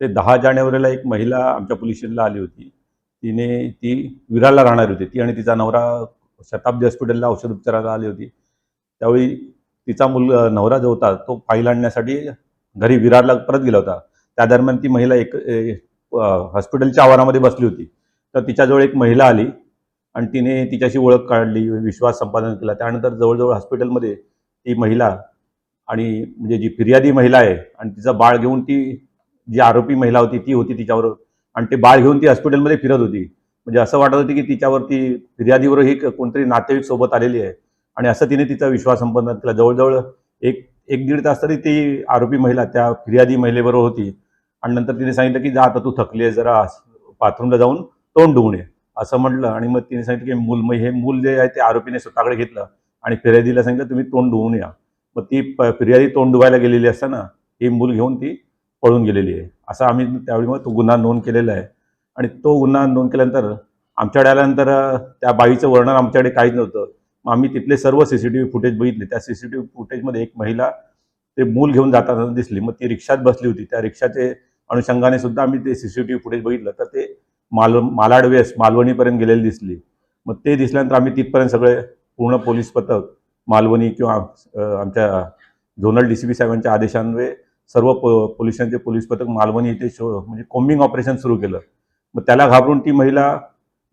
ते दहा जानेवारीला एक महिला आमच्या पोलीस स्टेशनला आली होती. तिने ती विरारला राहणारी होती. ती आणि तिचा नवरा शताब्दी हॉस्पिटलला औषध उपचाराला आली होती. त्यावेळी तिचा मुल नवरा जो होता तो फाईल आणण्यासाठी घरी विरारला परत गेला होता. त्या दरम्यान ती महिला एक हॉस्पिटलच्या आवारामध्ये बसली होती. तर तिच्याजवळ एक महिला आली आणि तिने तिच्याशी ओळख काढली विश्वास संपादन केला. त्यानंतर जवळजवळ हॉस्पिटलमध्ये ती महिला आणि म्हणजे जी फिर्यादी महिला आहे आणि तिचं बाळ घेऊन ती जी आरोपी महिला होती ती होती तिच्यावर. आणि ते बाळ घेऊन ती हॉस्पिटलमध्ये फिरत होती. म्हणजे असं वाटत होती की तिच्यावरती फिर्यादीवर ही कोणतरी नातेवाईक सोबत आलेली आहे. आणि असं तिने तिचा विश्वास संपन्न केला. जवळजवळ एक एक दीड तास तरी ती आरोपी महिला त्या फिर्यादी महिलेबरोबर होती. आणि नंतर तिने सांगितलं की जा आता तू थकली आहे जरा बाथरूमला जाऊन तोंड धुवून ये. असं म्हटलं. आणि मग तिने सांगितलं की मूल मग हे मूल जे आहे ते आरोपीने स्वतःकडे घेतलं. आणि फिर्यादीला सांगितलं तुम्ही तोंड धुवून या. मग ती प- फिर्यादी तोंड धुवायला गेलेली असताना ही मूल घेऊन ती पळून गेलेली आहे. असा आम्ही त्यावेळी मग तो गुन्हा नोंद केलेला आहे. आणि तो गुन्हा नोंद केल्यानंतर आमच्याकडे आल्यानंतर त्या बाईचं वर्णन आमच्याकडे काहीच नव्हतं. मग आम्ही तिथले सर्व C C T V footage बघितले. त्या सी सी टी व्ही फुटेजमध्ये एक महिला ते मूल घेऊन जाताना दिसली. मग ती रिक्षात बसली होती. त्या रिक्षाचे अनुषंगाने सुद्धा आम्ही ते C C T V footage बघितलं. तर ते माल मालाडवेस मालवणीपर्यंत गेलेली दिसली. मग ते दिसल्यानंतर आम्ही तिथपर्यंत सगळे पूर्ण पोलीस पथक मालवणी किंवा आमच्या झोनल डी सी पी साहेबांच्या आदेशान्वये सर्व पो पोलिसांचे पोलीस पथक मालवणी येथे शो म्हणजे कोम्बिंग ऑपरेशन सुरू केलं. मग त्याला घाबरून ती महिला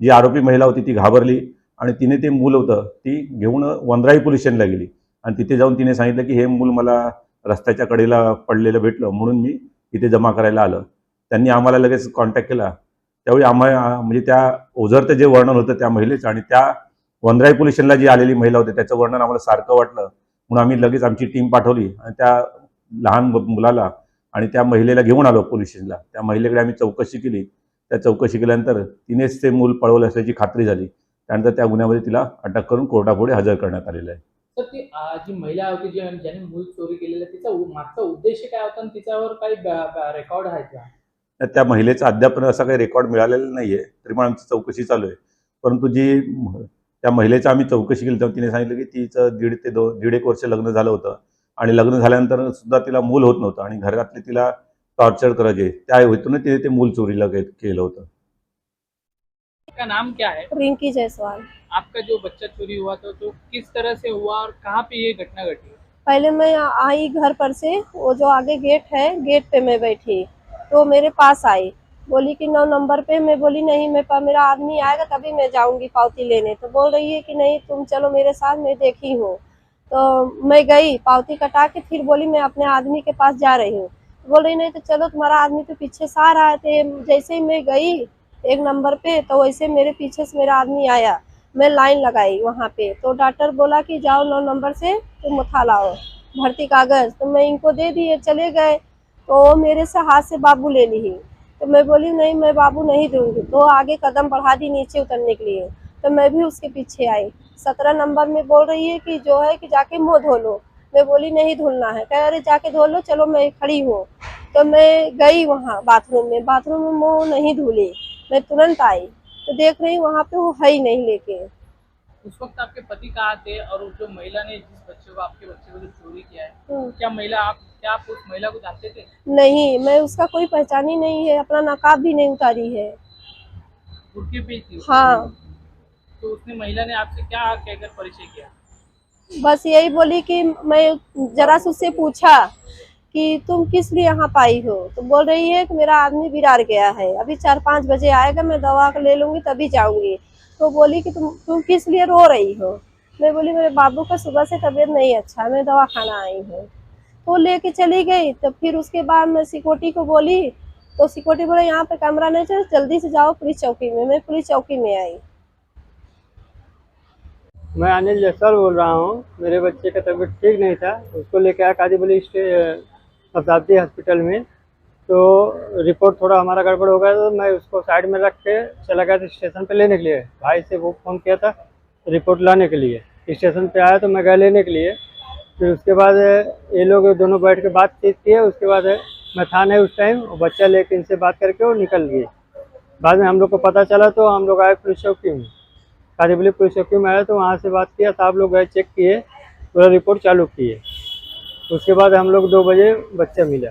जी आरोपी महिला होती ती घाबरली आणि तिने ते मूल होतं ती घेऊन वंद्राई पोलीस स्टेशनला गेली. आणि तिथे जाऊन तिने सांगितलं की हे मूल मला रस्त्याच्या कडेला पडलेलं भेटलं म्हणून मी तिथे जमा करायला आलं. त्यांनी आम्हाला लगेच कॉन्टॅक्ट केला. त्यावेळी आम्हाला म्हणजे त्या ओझरचं जे वर्णन होतं त्या महिलेचं आणि त्या वंद्राई पोलीस स्टेशनला जी आलेली महिला होती त्याचं वर्णन आम्हाला सारखं वाटलं. म्हणून आम्ही लगेच आमची टीम पाठवली आणि त्या लहान मुलाला आणि त्या महिलेला घेऊन आलो पोलीस स्टेशनला. त्या महिलेकडे आम्ही चौकशी केली. त्या चौकशी केल्यानंतर तिनेच ते मूल पळवलं असल्याची खात्री झाली. त्यानंतर त्या गुन्ह्यामध्ये तिला अटक करून कोर्टापुढे हजर करण्यात आलेलं आहे. तर ती जी महिला होती जी ज्याने मूल चोरी केलेलं तिचा मागचा उद्देश काय होता आणि तिच्यावर काही रेकॉर्ड आहे का? त्या महिलेचा अद्याप असा काही रेकॉर्ड मिळालेला नाहीये. तरी पण आमची चौकशी चालू आहे. परंतु जी त्या महिलेचा आम्ही चौकशी केली तेव्हा तिने सांगितलं की तिचं दीड ते दो दीड एक वर्ष लग्न झालं होतं. आणि लग्न झाल्यानंतर सुद्धा तिला मूल होत नव्हतं आणि घरातले तिला टॉर्चर करायचे. त्या हेतून तिने ते मूल चोरीला केलं होतं. का नाम क्या है? रिंकी जायसवाल. आपका जो बच्चा चोरी हुआ था तो किस तरह से हुआ और कहाँ पे ये घटना घटी? पहले मैं आई घर पर से वो जो आगे गेट है गेट पे मैं बैठी। तो मेरे पास आई। बोली कि नौ नंबर पे मैं बोली नहीं मेरे पास मेरा आदमी आएगा तभी मैं जाऊँगी पावती लेने। तो बोल रही है कि नहीं तुम चलो मेरे साथ मैं देखी हूँ। तो मैं गई, पावती कटा के फिर बोली, मैं अपने आदमी के पास जा रही हूँ। बोल रही, नहीं तो चलो, तुम्हारा आदमी तो पीछे से आ रहा है तो जैसे ही मैं गई एक नंबर पे तो वैसे मेरे पीछे से मेरा आदमी आया। मैं लाइन लगाई वहाँ पे तो डॉक्टर बोला कि जाओ नौ नंबर से, तुम उठा लाओ भर्ती कागज़। तो मैं इनको दे दिए, चले गए। तो मेरे से हाथ से बाबू ले ली। तो मैं बोली, नहीं, मैं बाबू नहीं दूँगी। तो आगे कदम बढ़ा दी नीचे उतरने के लिए। तो मैं भी उसके पीछे आई। सत्रह नंबर में बोल रही है कि जो है कि जाके मुँह धो लो। मैं बोली नहीं धुलना है। कह रहे जाके धो लो चलो मैं खड़ी हूँ। तो मैं गई वहाँ बाथरूम में। बाथरूम में मुँह नहीं धुली। मैं तुरंत आई। तो देख रही वहाँ पे वो है ही नहीं लेके। उस वक्त आपके पति कहाँ थे और जो महिला ने जिस बच्चे को आपके बच्चे को जो चोरी किया है हम्म। क्या महिला आप क्या आप उस महिला को जानते थे? नहीं मैं उसका कोई पहचान ही नहीं है अपना नकाब भी नहीं उतारी है। हाँ। तो उसने महिला ने आपसे क्या कहकर परिचय किया? बस यही बोली कि मैं जरा से उससे पूछा कि तुम किस लिए यहाँ पाई हो? तो बोल रही है कि मेरा आदमी बिरार गया है। अभी चार पाँच बजे आएगा, मैं दवा ले लूँगी, तभी जाऊँगी। तो बोली कि तुम तुम किस लिए रो रही हो? मैं बोली, मेरे बाबू का सुबह से तबीयत नहीं अच्छा है, मैं दवा खाना आई हूँ। तो लेके चली गई। तो फिर उसके बाद मैं सिक्योरिटी को बोली तो सिक्योरिटी बोले, यहाँ पे कमरा नहीं चल, जल्दी से जाओ, पुलिस चौकी में, मैं पुलिस चौकी में आई। मैं अनिल जसवाल बोल रहा हूँ। मेरे बच्चे का तबीयत ठीक नहीं था। उसको लेके आया कादीबली स्टे शताब्दी हॉस्पिटल में। तो रिपोर्ट थोड़ा हमारा गड़बड़ हो गया तो मैं उसको साइड में रख के चला गया था स्टेशन पे लेने के लिए। भाई से वो फ़ोन किया था रिपोर्ट लाने के लिए। स्टेशन पे आया तो मैं गया लेने के लिए। फिर उसके बाद ये लोग दोनों बैठ के बातचीत किए उसके बाद मैं था नहीं उस टाइम। बच्चा लेके इनसे बात करके वो निकल गए। बाद में हम लोग को पता चला तो हम लोग आए पुलिस चौकी में। कादीबली पुलिस चौकी में आया तो वहाँ से बात किया साहब लोग गए चेक किए पूरा रिपोर्ट चालू किए। उसके बाद हम लोग दो बजे बच्चा मिला।